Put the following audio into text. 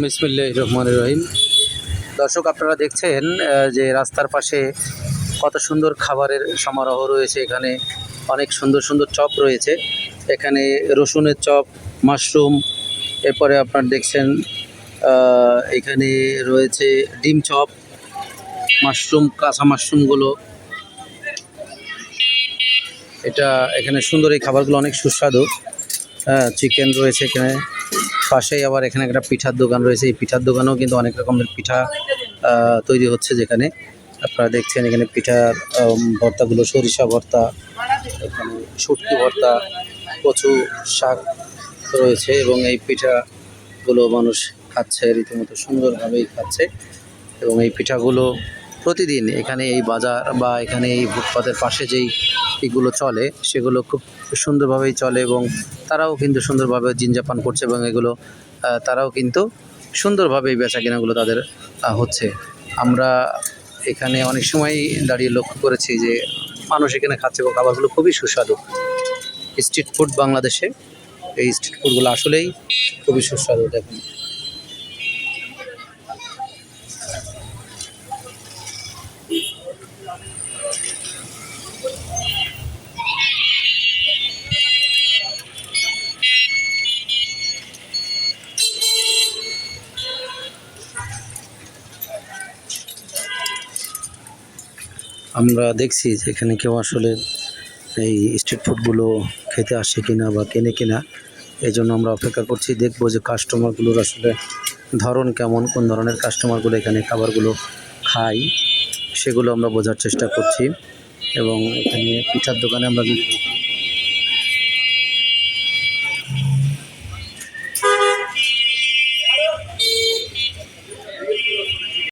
বিসমিল্লাহ রহমান রহিম দর্শক, আপনারা দেখছেন যে রাস্তার পাশে কত সুন্দর খাবারের সমারোহ রয়েছে। এখানে অনেক সুন্দর সুন্দর চপ রয়েছে। এখানে রসুনের চপ, মাশরুম, এরপরে আপনার দেখছেন এখানে রয়েছে ডিম চপ, মাশরুম, কাঁচা মাশরুমগুলো। এটা এখানে সুন্দর এই খাবারগুলো অনেক সুস্বাদু। হ্যাঁ চিকেন রয়েছে এখানে। পাশেই আবার এখানে একটা পিঠার দোকান রয়েছে। এই পিঠার দোকানেও কিন্তু অনেক রকমের পিঠা তৈরি হচ্ছে যেখানে। আপনারা দেখছেন এখানে পিঠার ভর্তাগুলো, সরিষা ভর্তা, এখানে শুটকি ভর্তা, কচু শাক রয়েছে এবং এই পিঠাগুলো মানুষ খাচ্ছে, রীতিমতো সুন্দরভাবেই খাচ্ছে এবং এই পিঠাগুলো প্রতিদিন এখানে এই বাজার বা এখানে এই ফুটপাতের পাশে যেই এগুলো চলে, সেগুলো খুব সুন্দরভাবেই চলে এবং তারাও কিন্তু সুন্দরভাবে জিনজাপান করছে এবং এগুলো তারাও কিন্তু সুন্দরভাবে এই বেচা কেনাগুলো তাদের হচ্ছে। আমরা এখানে অনেক সময় দাঁড়িয়ে লক্ষ্য করেছি যে মানুষ এখানে খাচ্ছে এবং খাবারগুলো খুবই সুস্বাদু। স্ট্রিট ফুড বাংলাদেশে, এই স্ট্রিট ফুডগুলো আসলেই খুবই সুস্বাদু, দেখুন। আমরা দেখছি যে এখানে কেউ আসলে এই স্ট্রিট ফুডগুলো খেতে আসে কিনা বা কেনে কিনা এই জন্য আমরা অপেক্ষা করছি, দেখব যে কাস্টমারগুলোর আসলে ধরন কেমন, কোন ধরনের কাস্টমারগুলো এখানে খাবারগুলো খাই সেগুলো আমরা বোঝার চেষ্টা করছি। এবং এখানে পিঠার দোকানে আমরা যদি